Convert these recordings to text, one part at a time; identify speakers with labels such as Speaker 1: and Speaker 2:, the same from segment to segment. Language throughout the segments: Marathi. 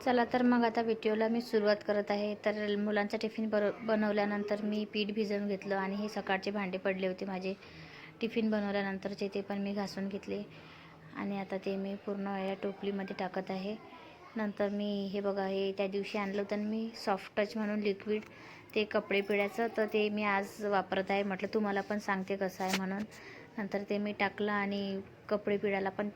Speaker 1: चला तर मग आता व्हिडिओला मी सुरुवात करत आहे. तर मुलांचा टिफिन बरो बनवल्यानंतर मी पीठ भिजवून घेतलं आणि हे सकाळचे भांडे पडले होते माझे. टिफिन बनवल्यानंतरचे ते पण मी घासून घेतले. आणि आता ते मी पूर्ण या टोपलीमध्ये टाकत आहे. नंतर मी हे बघा हे त्या दिवशी आणलं होतं मी सॉफ्ट टच म्हणून लिक्विड ते कपडे पिळायचं तर ते मी आज वापरत आहे. म्हटलं तुम्हाला पण सांगते कसं आहे म्हणून. नंतर ते मी टाकलं आणि कपडे पिळायला पण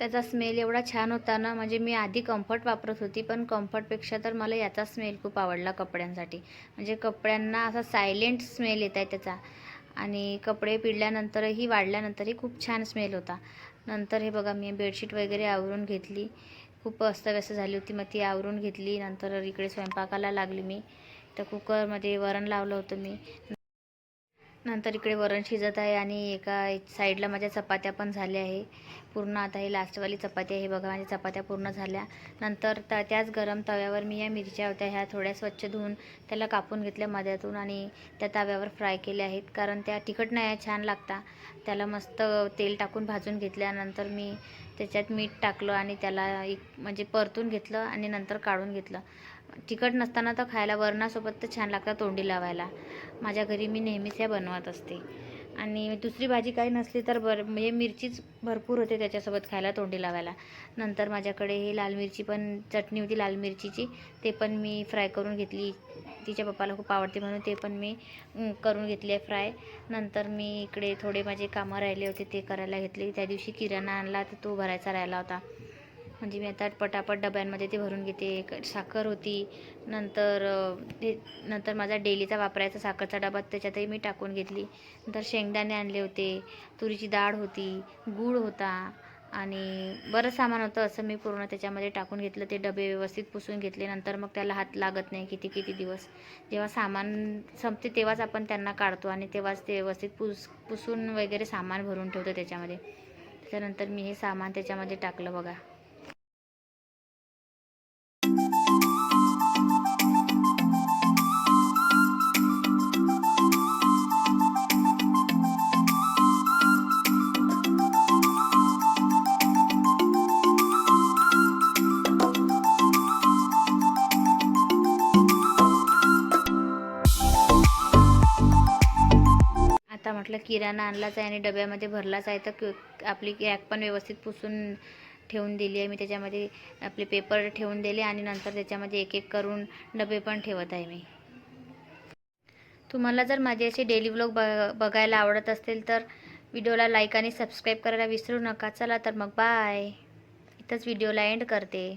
Speaker 1: त्याचा स्मेल एवढा छान होता ना म्हणजे मी आधी कम्फर्ट वापरत होती पण कम्फर्टपेक्षा तर मला याचा स्मेल खूप आवडला कपड्यांसाठी. म्हणजे कपड्यांना असा सायलेंट स्मेल येत आहे त्याचा. आणि कपडे पिळल्यानंतरही वाढल्यानंतरही खूप छान स्मेल होता. नंतर हे बघा मी बेडशीट वगैरे आवरून घेतली. खूप अस्तव्यस्त झाली होती मग ती आवरून घेतली. नंतर इकडे स्वयंपाकाला लागली मी. तर कुकरमध्ये वरण लावलं होतं मी. नंतर इकडे वरण शिजत आहे आणि एका साईडला माझ्या चपात्या पण झाल्या आहे. पूर्ण आता हे लास्टवाली चपाती आहे. बघा माझ्या चपात्या पूर्ण झाल्या. नंतर त त्याच गरम तव्यावर मी या मिरच्या होत्या ह्या थोड्या स्वच्छ धुवून त्याला कापून घेतल्या मध्यातून आणि त्या तव्यावर फ्राय केल्या आहेत. कारण त्या तिखट नाही आहे छान लागता. त्याला मस्त तेल टाकून भाजून घेतल्यानंतर मी त्याच्यात मीठ टाकलं आणि त्याला एक म्हणजे परतून घेतलं आणि नंतर काढून घेतलं. तिखट नसताना तर खायला वरणासोबत तर छान लागतं तोंडी लावायला. माझ्या घरी मी नेहमीच ह्या बनवत असते. आणि दुसरी भाजी काही नसली तर बर म्हणजे मिरचीच भरपूर होते त्याच्यासोबत खायला तोंडी लावायला. नंतर माझ्याकडे ही लाल मिरची पण चटणी होती लाल मिरचीची ते पण मी फ्राय करून घेतली. तिच्या पप्पाला खूप आवडते म्हणून ते पण मी करून घेतले फ्राय. नंतर मी इकडे थोडे माझे कामं राहिले होते ते करायला घेतले. त्या दिवशी किराणा आणला तर तो भरायचा राहिला होता. म्हणजे मी आता पटापट डब्यांमध्ये ते भरून घेते. साखर होती नंतर ते नंतर माझा डेलीचा वापरायचा साखरचा डबा त्याच्यातही मी टाकून घेतली. नंतर शेंगदाणे आणले होते तुरीची डाळ होती गूळ होता आणि बरं सामान होतं असं मी पूर्ण त्याच्यामध्ये टाकून घेतलं. ते डबे व्यवस्थित पुसून घेतले. नंतर मग त्याला हात लागत नाही किती किती दिवस. जेव्हा सामान संपते तेव्हाच आपण त्यांना काढतो आणि तेव्हाच ते व्यवस्थित पुस पुसून वगैरे सामान भरून ठेवतो त्याच्यामध्ये. त्याच्यानंतर मी हे सामान त्याच्यामध्ये टाकलं बघा. आता म्हटलं किराणा आणलाच आहे आणि डब्यामध्ये भरलाच आहे तर आपली रॅक पण व्यवस्थित पुसून ठेवून दिली आहे. मी त्याच्यामध्ये आपले पेपर ठेवून दिले आणि नंतर त्याच्यामध्ये एक एक करून डबे पण ठेवत आहे मी. तुम्हाला जर माझे असे डेली व्लॉग ब बघायला आवडत असतील तर व्हिडिओला लाईक आणि सबस्क्राईब करायला विसरू नका. चला तर मग बाय इथंच व्हिडिओला एंड करते.